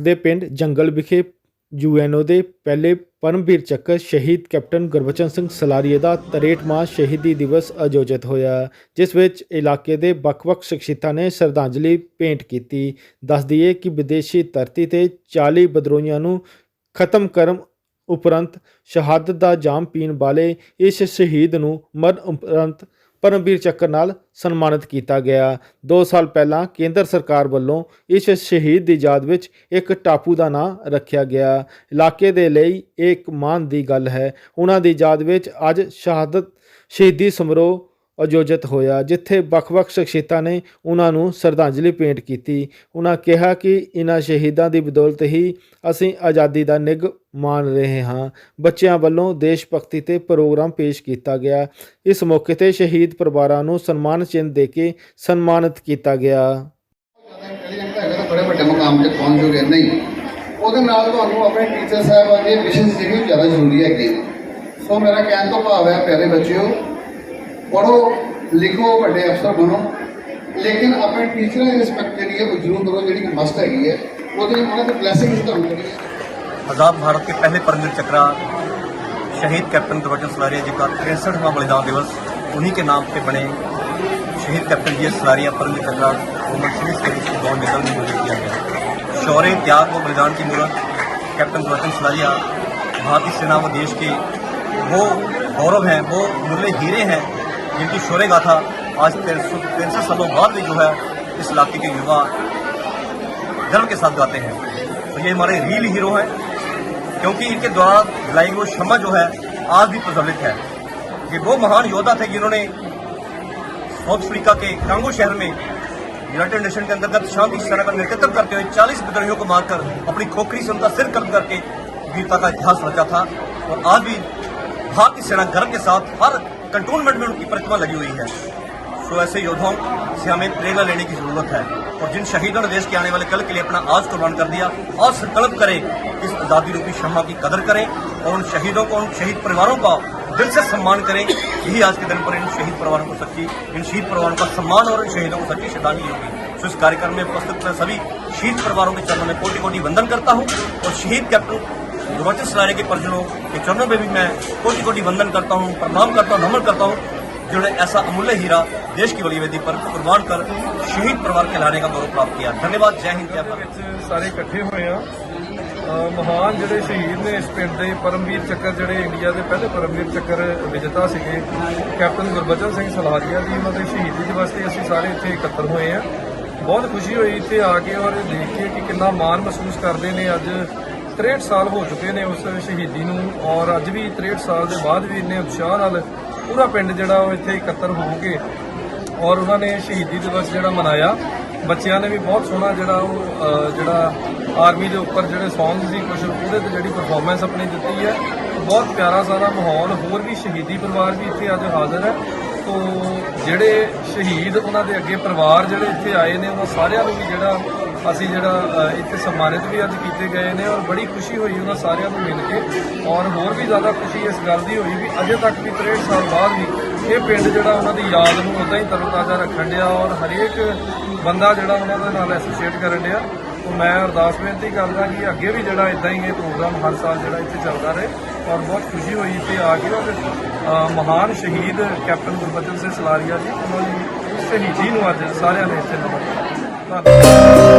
ਦੇ ਪਿੰਡ ਜੰਗਲ ਵਿਖੇ ਯੂਐਨਓ ਦੇ ਪਹਿਲੇ ਪਰਮਵੀਰ ਚੱਕਰ ਸ਼ਹੀਦ ਕੈਪਟਨ ਗੁਰਬਚਨ ਸਿੰਘ ਸਲਾਰੀਏ ਦਾ 63ਵਾਂ ਸ਼ਹੀਦੀ ਦਿਵਸ ਆਯੋਜਿਤ ਹੋਇਆ, ਜਿਸ ਵਿੱਚ ਇਲਾਕੇ ਦੇ ਵੱਖ-ਵੱਖ ਸ਼ਖਸੀਅਤਾਂ ਨੇ ਸ਼ਰਧਾਂਜਲੀ ਭੇਂਟ ਕੀਤੀ। ਦੱਸ ਦਈਏ ਕਿ ਵਿਦੇਸ਼ੀ ਧਰਤੀ ਤੇ 40 ਬਦਰੋਹੀਆਂ ਨੂੰ ਖਤਮ ਕਰਨ ਉਪਰੰਤ ਸ਼ਹਾਦਤ ਦਾ ਜਾਮ ਪੀਣ ਵਾਲੇ ਇਸ ਸ਼ਹੀਦ ਨੂੰ ਮਰਨ ਉਪਰੰਤ ਪਰਮਵੀਰ ਚੱਕਰ ਨਾਲ ਸਨਮਾਨਿਤ ਕੀਤਾ ਗਿਆ। 2 ਸਾਲ ਪਹਿਲਾਂ ਕੇਂਦਰ ਸਰਕਾਰ ਵੱਲੋਂ ਇਸ ਸ਼ਹੀਦ ਦੀ ਯਾਦ ਵਿੱਚ ਇੱਕ ਟਾਪੂ ਦਾ ਨਾਂ ਰੱਖਿਆ ਗਿਆ। ਇਲਾਕੇ ਦੇ ਲਈ ਇਹ ਇੱਕ ਮਾਣ ਦੀ ਗੱਲ ਹੈ। ਉਹਨਾਂ ਦੀ ਯਾਦ ਵਿੱਚ ਅੱਜ ਸ਼ਹਾਦਤ ਸ਼ਹੀਦੀ ਸਮਾਰੋਹ ਆਯੋਜਿਤ ਹੋਇਆ, ਜਿੱਥੇ ਵੱਖ-ਵੱਖ ਸ਼ਖਸੀਅਤਾਂ ਨੇ ਉਹਨਾਂ ਨੂੰ ਸ਼ਰਧਾਂਜਲੀ ਭੇਂਟ ਕੀਤੀ। ਉਹਨਾਂ ਕਿਹਾ ਕਿ ਇਹਨਾਂ ਸ਼ਹੀਦਾਂ ਦੀ ਬਦੌਲਤ ਹੀ ਅਸੀਂ ਆਜ਼ਾਦੀ ਦਾ ਨਿੱਘ ਮਾਣ ਰਹੇ ਹਾਂ। ਬੱਚਿਆਂ ਵੱਲੋਂ ਦੇਸ਼ ਭਗਤੀ ਤੇ ਪ੍ਰੋਗਰਾਮ ਪੇਸ਼ ਕੀਤਾ ਗਿਆ। ਇਸ ਮੌਕੇ ਤੇ ਸ਼ਹੀਦ ਪਰਿਵਾਰਾਂ ਨੂੰ ਸਨਮਾਨ ਚਿੰਨ੍ਹ ਦੇ ਕੇ ਸਨਮਾਨਿਤ ਕੀਤਾ ਗਿਆ। ਬੜੇ ਵੱਡੇ ਮੁਕਾਮ ਤੇ ਪਹੁੰਚ ਜੋਗੇ ਨਹੀਂ ਉਹਦੇ ਨਾਲ ਤੁਹਾਨੂੰ ਆਪਣੇ ਟੀਚਰ ਸਾਹਿਬਾਨ ਦੇ ਵਿਸ਼ੇਸ਼ ਜਿਹੜੀ ਜ਼ਿਆਦਾ ਜ਼ਰੂਰੀ ਹੈਗੀ। ਸੋ ਮੇਰਾ ਕਹਿਣ ਤੋਂ ਭਾਵ ਹੈ, ਪਿਆਰੇ ਬੱਚਿਓ ਪੜੋ ਲਿਖੋ ਵੱਡੇ ਅਫਸਰ ਬਣੋ ਲੇਕਿਨ ਆਪਣੇ ਟੀਚਰਾਂ ਦੀ ਰਿਸਪੈਕਟ ਜਿਹੜੀ ਹੈ ਉਹ ਜ਼ਰੂਰ ਕਰੋ ਜਿਹੜੀ ਕਿ ਮਸਟ ਹੈਗੀ ਹੈ ਉਹਦੇ ਲਈ ਉਹਨਾਂ ਦੀ ਬਲੇਸਿੰਗਸ ਤੁਹਾਨੂੰ ਜਿਹੜੀ ਹੈ आज़ाद भारत के पहले परमवीर चक्रा शहीद कैप्टन गुरबचन सलारिया जी का तिरसठवां बलिदान दिवस उन्हीं के नाम पे बने शहीद captain G S Salaria Paramvir Chakra woman civil service गौर निगम में मुझे किया गया शौर्य त्याग व बलिदान की मूर्त कैप्टन गुरबचन सलारिया भारतीय सेना व देश के वो गौरव हैं वो मूल्य हीरे हैं जिनकी शौर्य गाथा आज तिरसठ सालों बाद भी जो है, इस इलाके के युवा गर्व के साथ गाते हैं। तो ये हमारे रियल हीरो हैं, क्योंकि इनके द्वारा दिलाई वो क्षमा जो है, आज भी प्रज्वलित है। ये वो महान योद्धा थे जिन्होंने साउथ अफ्रीका के कांगो शहर में यूनाइटेड नेशन के अंतर्गत शांति सेना का नेतृत्व करते हुए 40 विद्रोहियों को मारकर अपनी खोखरी से उनका सिर कट करके वीरता का इतिहास रचा था। और आज भी भारतीय सेना गर्व के साथ हर कंटोनमेंट में उनकी प्रतिमा लगी हुई है। तो ऐसे योद्धाओं से हमें प्रेरणा लेने की ज़रूरत है। और जिन शहीदों ने देश के आने वाले कल के लिए अपना आज कुर्बान कर दिया और संकल्प करें। इस आज़ादी रूपी क्षमा की कदर करें और उन शहीदों को, उन शहीद परिवारों का दिल से सम्मान करें। यही आज के दिन पर इन शहीद परिवारों को सच्ची, इन शहीद परिवारों का सम्मान और इन शहीदों को सच्ची श्रद्धांजलि होगी। तो इस कार्यक्रम में उपस्थित मैं सभी शहीद परिवारों के चरणों में कोटि कोटि वंदन करता हूँ और शहीद कैप्टन गुरबचन सलारे के परिजनों के चरणों में भी मैं कोटि कोटि वंदन करता हूँ प्रणाम करता हूँ नमन करता हूँ जिन्होंने ऐसा अमूल्य हीरा देश की बली वेदी पर कुर्बान कर शहीद परिवार कहलाने का गौरव प्राप्त किया धन्यवाद जय हिंद जय भारत ਵਿੱਚ ਸਾਰੇ ਇਕੱਠੇ ਹੋਏ ਆ ਅ, ਮਹਾਨ ਜਿਹੜੇ ਸ਼ਹੀਦ ਨੇ ਇਸ ਪਿੰਡ ਦੇ ਪਰਮਵੀਰ ਚੱਕਰ ਜਿਹੜੇ ਇੰਡੀਆ ਦੇ ਪਹਿਲੇ ਪਰਮਵੀਰ ਚੱਕਰ ਵਿਜੇਤਾ ਸੀਗੇ ਕੈਪਟਨ ਗੁਰਬਚਨ ਸਿੰਘ ਸਲਾਰੀਆ ਦੀ ਉਹਨਾਂ ਦੇ ਸ਼ਹੀਦੀ ਦਿਵਸ ਤੇ ਅਸੀਂ ਸਾਰੇ ਇੱਥੇ ਇਕੱਤਰ ਹੋਏ ਆ ਬਹੁਤ ਖੁਸ਼ੀ ਹੋਈ ਇੱਥੇ ਆ ਕੇ ਔਰ ਇਹ ਦੇਖ ਕੇ ਕਿ ਕਿੰਨਾ ਮਾਣ ਮਹਿਸੂਸ ਕਰਦੇ ਨੇ ਅੱਜ 63 ਸਾਲ ਹੋ ਚੁੱਕੇ ਨੇ ਉਸ ਸ਼ਹੀਦੀ ਨੂੰ ਔਰ ਅੱਜ ਵੀ 63 ਸਾਲ ਦੇ ਬਾਅਦ ਵੀ ਇੰਨੇ ਉਤਸ਼ਾਹ ਨਾਲ ਪੂਰਾ ਪਿੰਡ ਜਿਹੜਾ ਉਹ ਇੱਥੇ ਇਕੱਤਰ ਹੋ ਕੇ ਔਰ ਉਹਨਾਂ ਨੇ ਸ਼ਹੀਦੀ ਦਿਵਸ ਜਿਹੜਾ ਮਨਾਇਆ। ਬੱਚਿਆਂ ਨੇ ਵੀ ਬਹੁਤ ਸੋਹਣਾ ਜਿਹੜਾ ਉਹ ਜਿਹੜਾ ਆਰਮੀ ਦੇ ਉੱਪਰ ਜਿਹੜੇ ਸੌਂਗ ਸੀ ਕੁਝ ਉਹਦੇ ਤੇ ਜਿਹੜੀ ਪਰਫਾਰਮੈਂਸ ਆਪਣੀ ਦਿੱਤੀ ਹੈ। ਬਹੁਤ ਪਿਆਰਾ ਸਾਰਾ ਮਾਹੌਲ, ਹੋਰ ਵੀ ਸ਼ਹੀਦੀ ਪਰਿਵਾਰ ਵੀ ਇੱਥੇ ਅੱਜ ਹਾਜ਼ਰ ਹੈ। ਤੋਂ ਜਿਹੜੇ ਸ਼ਹੀਦ, ਉਹਨਾਂ ਦੇ ਅੱਗੇ ਪਰਿਵਾਰ ਜਿਹੜੇ ਇੱਥੇ ਆਏ ਨੇ, ਉਹਨਾਂ ਸਾਰਿਆਂ ਨੂੰ ਵੀ ਜਿਹੜਾ ਅਸੀਂ ਜਿਹੜਾ ਇੱਥੇ ਸਨਮਾਨਿਤ ਵੀ ਅੱਜ ਕੀਤੇ ਗਏ ਨੇ ਔਰ ਬੜੀ ਖੁਸ਼ੀ ਹੋਈ ਉਹਨਾਂ ਸਾਰਿਆਂ ਨੂੰ ਮਿਲ ਕੇ ਔਰ ਹੋਰ ਵੀ ਜ਼ਿਆਦਾ ਖੁਸ਼ੀ ਇਸ ਗੱਲ ਦੀ ਹੋਈ ਵੀ ਅਜੇ ਤੱਕ ਵੀ 63 ਸਾਲ ਬਾਅਦ ਵੀ ਇਹ ਪਿੰਡ ਜਿਹੜਾ ਉਹਨਾਂ ਦੀ ਯਾਦ ਨੂੰ ਉਦਾਂ ਹੀ ਤਰੋਤਾਜ਼ਾ ਰੱਖਣ ਡਿਆ ਔਰ ਹਰੇਕ ਬੰਦਾ ਜਿਹੜਾ ਉਹਨਾਂ ਦੇ ਨਾਲ ਐਸੋਸੀਏਟ ਕਰਨ ਡਿਆ ਤੋਂ ਮੈਂ ਅਰਦਾਸ ਬੇਨਤੀ ਕਰਦਾ ਕਿ ਅੱਗੇ ਵੀ ਜਿਹੜਾ ਇਦਾਂ ਹੀ ਇਹ ਪ੍ਰੋਗਰਾਮ ਹਰ ਸਾਲ ਜਿਹੜਾ ਇੱਥੇ ਚੱਲਦਾ ਰਹੇ ਔਰ ਬਹੁਤ ਖੁਸ਼ੀ ਹੋਈ ਇੱਥੇ ਆ ਕੇ ਔਰ ਮਹਾਨ ਸ਼ਹੀਦ ਕੈਪਟਨ ਗੁਰਬਚਨ ਸਿੰਘ ਸਲਾਰੀਆ ਜੀ, ਉਹਨਾਂ ਦੀ ਸ਼ਹੀਦੀ ਨੂੰ ਅੱਜ ਸਾਰਿਆਂ ਨੇ ਇੱਥੇ ਨਮਨ ਧੰਨਵਾਦ।